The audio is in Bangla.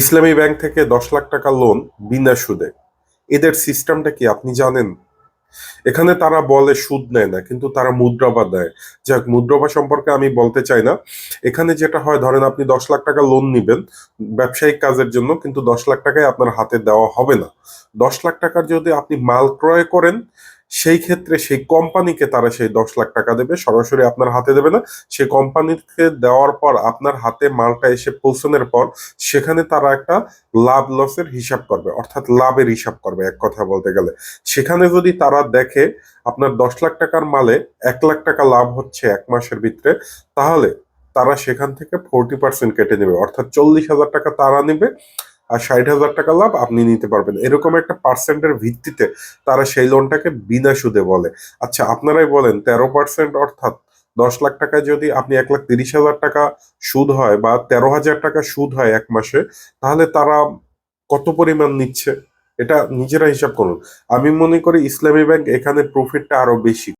ইসলামী ব্যাংক থেকে দশ লাখ টাকা লোন বিনা সুদে। এদের সিস্টেমটা কি আপনি জানেন? এখানে তারা বলে সুদ নেয় না, কিন্তু তারা মুদ্রাবা দেয়। যাক, মুদ্রাবা সম্পর্কে আমি বলতে চাই না। এখানে যেটা হয়, ধরেন আপনি দশ লাখ টাকা লোন নিবেন ব্যবসায়িক কাজের জন্য, কিন্তু দশ লাখ টাকায় আপনার হাতে দেওয়া হবে না। দশ লাখ টাকার যদি আপনি মাল ক্রয় করেন সেই ক্ষেত্রে সেই কোম্পানিকে তারা সেই দশ লাখ টাকা দেবে, সরাসরি আপনার হাতে দেবে না। সেই কোম্পানিকে দেওয়ার পর আপনার হাতে মালটা এসে পৌঁছানোর পর সেখানে তারা একটা লাভ লসের হিসাব করবে, অর্থাৎ লাভের হিসাব করবে এক কথা বলতে গেলে। সেখানে যদি তারা দেখে আপনার দশ লাখ টাকার মালে এক লাখ টাকা লাভ হচ্ছে এক মাসের ভিতরে, তাহলে তারা সেখান থেকে ফোরটি পার্সেন্ট কেটে নেবে, অর্থাৎ চল্লিশ হাজার টাকা তারা নেবে। আর ষাট হাজার টাকা লাভ আপনি নিতে পারবেন। এরকম একটা পার্সেন্টের ভিত্তিতে তারা সেই লোনটাকে বিনা সুদে বলে। আচ্ছা আপনারাই বলেন, তেরো পার্সেন্ট অর্থাৎ দশ লাখ টাকায় যদি আপনি এক লাখ তিরিশ হাজার টাকা সুদ হয় বা তেরো হাজার টাকা সুদ হয় এক মাসে, তাহলে তারা কত পরিমাণ নিচ্ছে? এটা নিজেরা হিসাব করুন। আমি মনে করি ইসলামী ব্যাংক এখানে প্রফিটটা আরও বেশি।